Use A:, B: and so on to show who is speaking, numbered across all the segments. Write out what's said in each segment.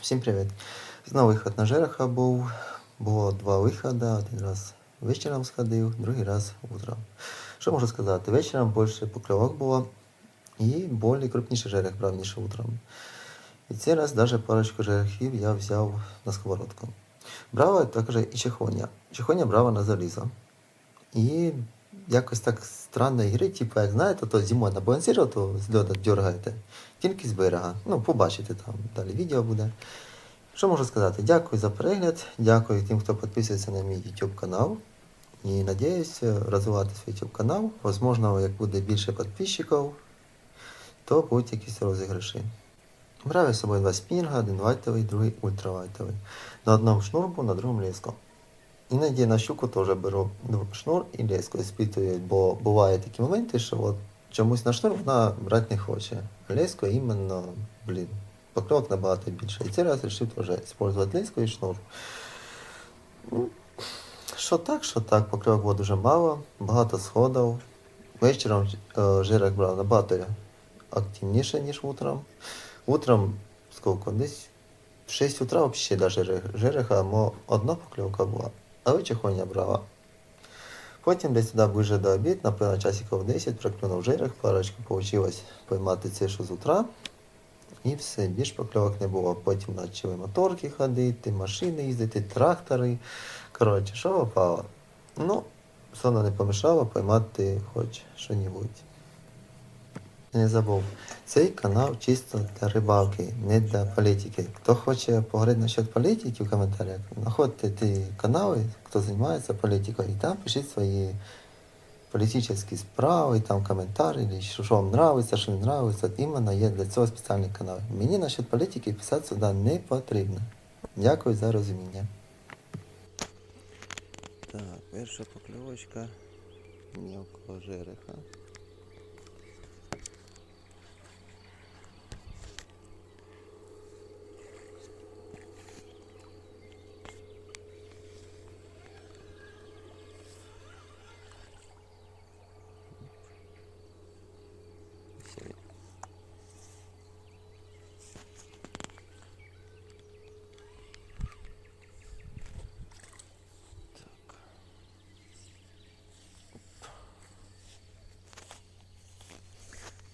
A: Всім привіт! Знову виход на жереха був. Було два виходи. Один раз вечором сходив, другий раз утром. Що можу сказати? Вечором більше покльовок було і більш крупніший жерех брав, ніж утром. І цей раз навіть парочку жерехів я взяв на сковородку. Брала також і чехоня. Чехоня брала на залізо. І якось так странно ігри, типу, як знаєте, то зимою на балансиру, то з льода дергаєте, тільки з берега. Ну, побачите там, далі відео буде. Що можу сказати? Дякую за перегляд, дякую тим, хто підписується на мій YouTube канал. І надіюсь е, розвивати свій YouTube канал. Возможно, як буде більше підписчиків, то будуть якісь розіграші. Брав я з собою два спінга, один лайтовий, другий ультравайтовий. На одному шнурбу, на другому леску. Іноді на щуку теж беру шнур і леску іспитую, бо бувають такі моменти, що от чомусь на шнур вона брати не хоче. Леску іменно, блін, покльовок набагато більше. І цей раз вирішив теж використовувати леску і шнур. Ну, Що так, що так, покльовок було дуже мало, багато сходів. Вечором е, жирок брав набагато активніше, ніж утром. Утром, скільки, десь в 6 утра взагалі жереха, мо одна покльовка була, а вечірня брала. Потім десь туди ближе до обід, напевно, часиків 10, проклюнув жерех, парочку вийшло поймати цишу з утра. І все, більш покльовок не було. Потім почали моторки ходити, машини їздити, трактори. Коротше, що попало. Ну, соно не помішало поймати хоч що-небудь. Не забув. Цей канал чисто для рибалки, не для політики. Хто хоче поговорити насчет політики в коментарях, знаходьте ті канали, хто займається політикою, і там пишіть свої політичні справи, там коментарі, що, вам нравиться, що не. От іменно є для цього спеціальний канал. Мені насчет політики писати сюди не потрібно. Дякую за розуміння. Так, перша покльовочка мілкого жереха.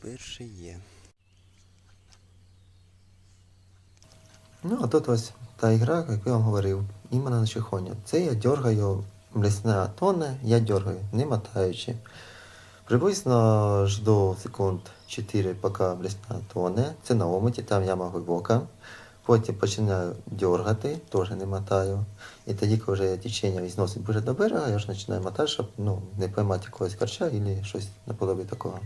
A: Перший є. Ну, а тут ось та ігра, яку я вам говорив, іменно на чихоня. Це я дергаю блесна тоне, я дергаю, не мотаючи. Приблизно жду секунд 4, поки блесна тоне. Це на омуті, там яма глибока. Потім починаю дергати, теж не мотаю. І тоді, коли вже течення зносить дуже до берега, я вже починаю мотати, щоб ну, не поймати якогось карча або щось наподобі такого.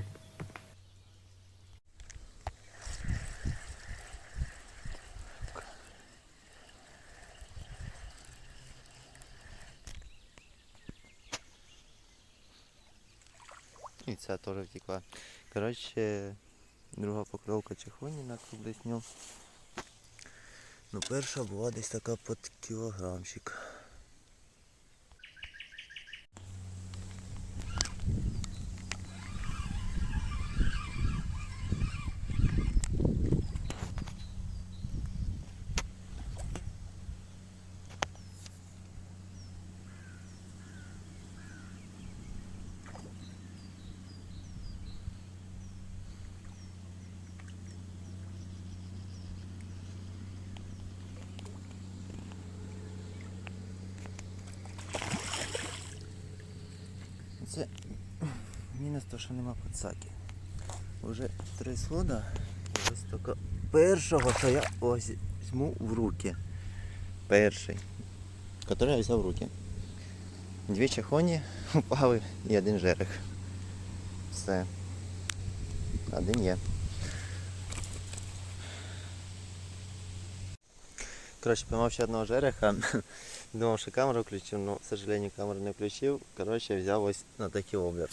A: І теж втекла. Коротше, друга покровка чехоніна на. Ну, перша була десь така під кілограмчик. Це мінус то, що нема подсаки. Уже три слода. І ось тільки першого, що я ось візьму в руки. Перший. Який я взяв в руки. Дві чахоні упали і один жерех. Все. Один є. Коротше, поймав ще одного жереха. Думав, що камеру включив, но, к сожалению, камеру не включив. Коротше, взяв ось на такий облер.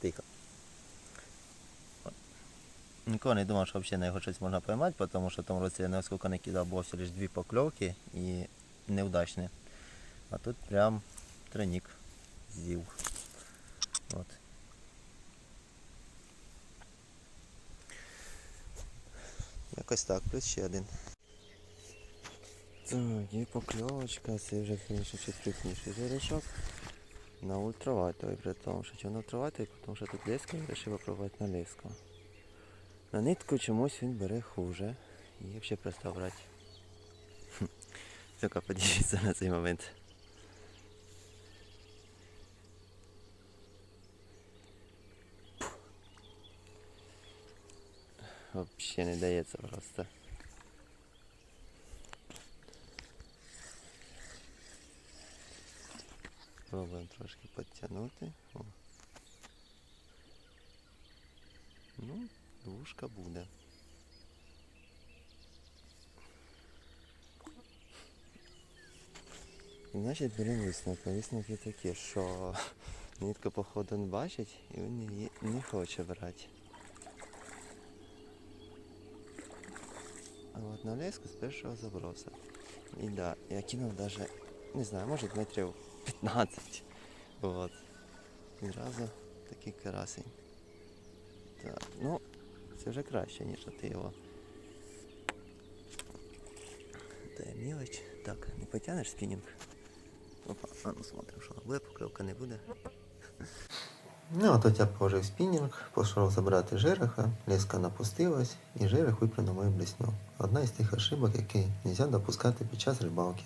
A: Тихо. Ніколи не думав, що взагалі на його щось можна поймати, тому що в тому році я не скільки не кидав, було всього лише дві покльовки і неудачні. А тут прям тройник з'їв. От. Якось так, плюс ще один. Так, і покльовочка, це вже, крупніший жерешок. На ультраватовий, при тому, що на ультраватовий, тому що тут леска, я вирішив попробувати на леску. На нитку чомусь він бере хуже. І взагалі перестав брати. Тільки подивіться на цей момент. Взагалі не дається просто. Пробуємо трошки підтягнути. Ну, двушка буде. Значить, беремо висновок. Висновки такі, що нитка походу не бачить і він її не хоче брати. А от на леску з першого заброса. І да, я кинув даже, не знаю, може метрів 15. Вот. І Зразу такий карасень. Так, ну, це вже краще, ніж ти його. Та мілоч. Так, не потягнеш спінінг? Опа, а ну смотрим, що буде, покльовка не буде. Ну, от от я положив спінінг, пішов забирати жереха, леска напустилась, і жерех виплюнув мою блесню. Одна із тих ошибок, які не можна допускати під час рибалки.